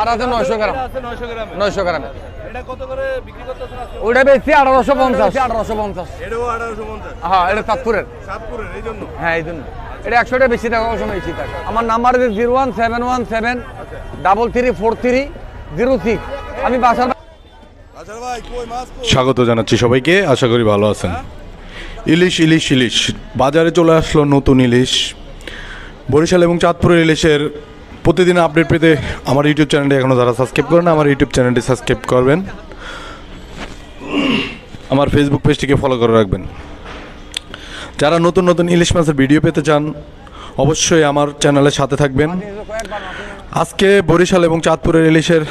আর আছে নয়শো গ্রাম। আছে 900 গ্রামে। নয়শো গ্রামে। ওইটা বেশি আঠারোশো পঞ্চাশ। আঠারোশো পঞ্চাশ। এটাও 1850 হ্যাঁ এটা চাঁদপুরের সাতপুরের এই জন্য? হ্যাঁ এই জন্য। এটা একশোটা বেশি টাকা সময় বেশি থাকে। আমার নাম্বার আছে zero one seven one seven double three four three zero six আমি বাসার ভাই মাছ স্বাগত জানাচ্ছি সবাইকে আশা করি ভালো আছেন। ইলিশ ইলিশ ইলিশ। বাজারে চলে আসলো নতুন ইলিশ। বরিশাল এবং চাঁদপুরের ইলিশের প্রতিদিন আপডেট পেতে আমার ইউটিউব চ্যানেলটি এখনও যারা সাবস্ক্রাইব করেন আমার ইউটিউব চ্যানেলটি সাবস্ক্রাইব করবেন। আমার ফেসবুক পেজটিকে ফলো করে রাখবেন। যারা নতুন নতুন ইলিশ মাছের ভিডিও পেতে চান, অবশ্যই আমার চ্যানেলের সাথে থাকবেন। আজকে বরিশাল এবং চাঁদপুরের ইলিশের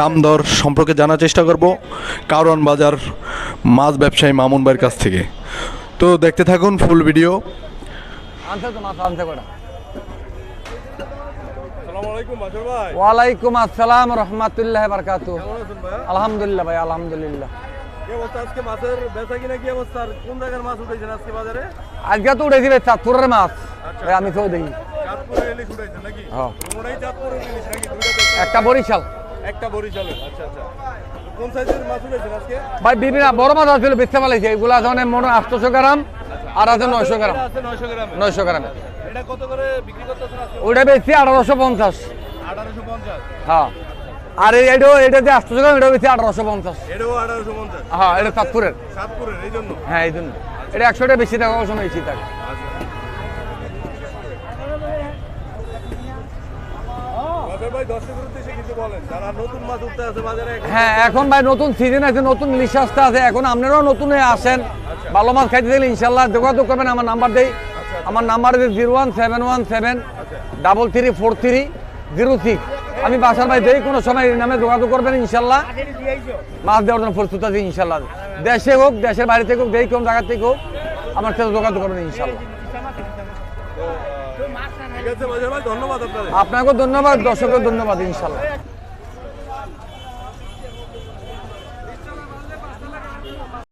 দাম দর সম্পর্কে জানার চেষ্টা করব। কারওয়ান বাজার মাছ ব্যবসায়ী মামুন ভাইয়ের কাছ থেকে। তো দেখতে থাকুন ফুল ভিডিও ওয়ালাইকুম আসসালাম রহমতুল্লাহ বারকাতু। আলহামদুলিল্লাহ ভাই আলহামদুলিল্লাহ। আজকে তো উঠেছি ভাই চাঁদপুরের মাছ। ভাই আমি তো দেখি একটা বরিশাল। একটা বরিশালের আচ্ছা আচ্ছা। কোন সাইজের মাছ উঠেছেন আজকে? ভাই বিভিন্ন বড় মাছ আসছিল বেচতে পালাইছে। এগুলো আছে মানে মনে আটশোশো গ্রাম আর আছে নয়শো গ্রাম। 900 গ্রামে। নয়শো গ্রামে। এটা কত করে বিক্রি করতেছেন ওইটা বেশি আঠারোশো পঞ্চাশ। 1850 হ্যাঁ। আর এটা যে এটা বেশি আঠারোশো পঞ্চাশ। এটাও 1850 হ্যাঁ এটা সাতপুরের। এই জন্য? হ্যাঁ এই জন্য। এটা একশোটা বেশি টাকা সময় বেশি থাকে হ্যাঁ এখন ভাই নতুন সিজন আছে নতুন আসতে আছে। এখন আপনারাও নতুন আসেন। ভালো মাছ খাইতে দিলে ইনশাল্লাহ যোগাযোগ করবেন আমার নাম্বার দেই। আমার নাম্বার আছে zero one seven one seven double three four three zero six আমি বাসার ভাই দেই কোনো সময় এই নামে যোগাযোগ করবেন ইনশাল্লাহ। মাছ দেওয়ার জন্য প্রস্তুত আছি ইনশাল্লাহ। দেশে হোক দেশের বাইরে থেকে হোক দেই কোন জায়গা থেকে হোক আমার সাথে যোগাযোগ করবেন ইনশাল্লাহ। আপনাকেও ধন্যবাদ দর্শকের ধন্যবাদ ইনশাল্লাহ।